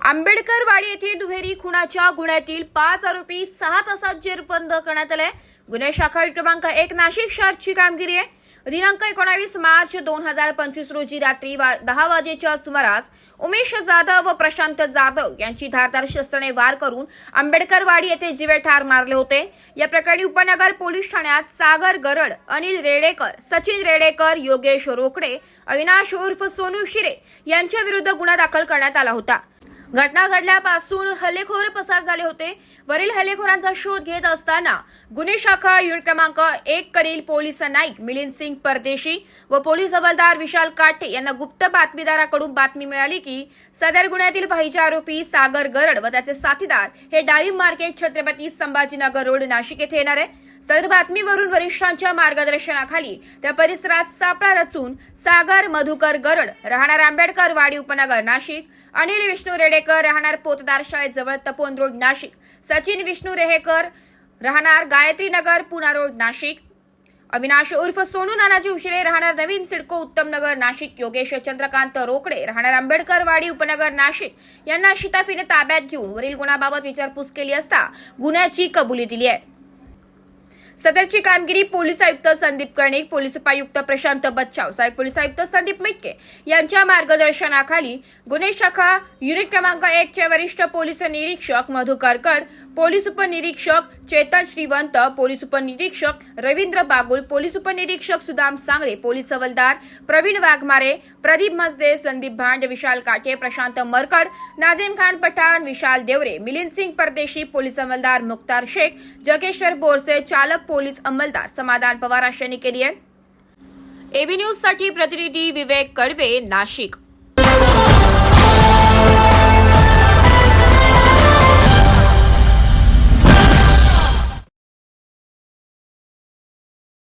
आंबेडकरवाडी येथील दुहेरी खुनाच्या गुन्ह्यातील पाच आरोपी सहा तासात जेरबंद करण्यात आले. गुन्हे शाखा क्रमांक एक नाशिक शहरची कामगिरी आहे. दिनांक एकोणावीस मार्च दोन हजार पंचवीस रोजी रात्री वा- दहा वाजेच्या सुमारास उमेश जाधव व प्रशांत जाधव यांची धारदार शस्त्राने वार करून आंबेडकरवाडी येथे जीवे ठार मारले होते. या प्रकरणी उपनगर पोलीस ठाण्यात सागर गरड अनिल रेडेकर सचिन रेडेकर योगेश रोकडे अविनाश उर्फ सोनू शिरे यांच्या विरुद्ध गुन्हा दाखल करण्यात आला होता. घटना घडल्यापासून हल्लेखोर पसार झाले होते. वरील हल्लेखोरांचा शोध घेत असताना गुन्हे शाखा युनिट क्रमांक एक कडील पोलीस नाईक मिलिंद सिंग परदेशी व पोलीस हवालदार विशाल काटे यांना गुप्त बातमीदाराकडून बातमी मिळाली की सदर गुन्ह्यातील पाहिजे आरोपी सागर गरड व त्याचे साथीदार हे डाळिंब मार्केट छत्रपती संभाजीनगर रोड नाशिक येथे येणार आहे. सदर बातमीवरून वरिष्ठांच्या मार्गदर्शनाखाली त्या परिसरात सापळा रचून सागर मधुकर गरड राहणार आंबेडकर वाडी उपनगर नाशिक अनिल विष्णू रेडेकर राहणार पोतदार शाळेजवळ तपोन रोड नाशिक सचिन विष्णू रेहेकर राहणार गायत्री नगर पुना रोड नाशिक अविनाश उर्फ सोनू नानाजी उशिरे राहणार नवीन सिडको उत्तम नगर नाशिक योगेश चंद्रकांत रोकडे राहणार आंबेडकर वाडी उपनगर नाशिक. यांना शिताफीने ताब्यात घेऊन वरील गुन्ह्याबाबत विचारपूस केली असता गुन्ह्याची कबुली दिली आहे. सदरची कामगिरी पोलीस आयुक्त संदीप कर्णिक पोलीस उपायुक्त प्रशांत बच्चाव सहाय्यक पोलीस आयुक्त संदीप मिटके यांच्या मार्गदर्शनाखाली गुन्हे शाखा युनिट क्रमांक एक चे वरिष्ठ पोलीस निरीक्षक मधु करकड पोलीस उपनिरीक्षक चेतन श्रीवंत पोलीस उपनिरीक्षक रवींद्र बागुल पोलीस उपनिरीक्षक सुदाम सांगळे पोलीस हवलदार प्रवीण वाघमारे प्रदीप मजदे संदीप भांड विशाल काटे प्रशांत मरकड नाझीम खान पठाण विशाल देवरे मिलिंद सिंग परदेशी पोलीस हवलदार मुख्तार शेख जगेश्वर बोरसे चालक पोलीस अंमलदार समाधान पवार अशांनी केली आहे. एबी न्यूजसाठी प्रतिनिधी विवेक कडवे नाशिक.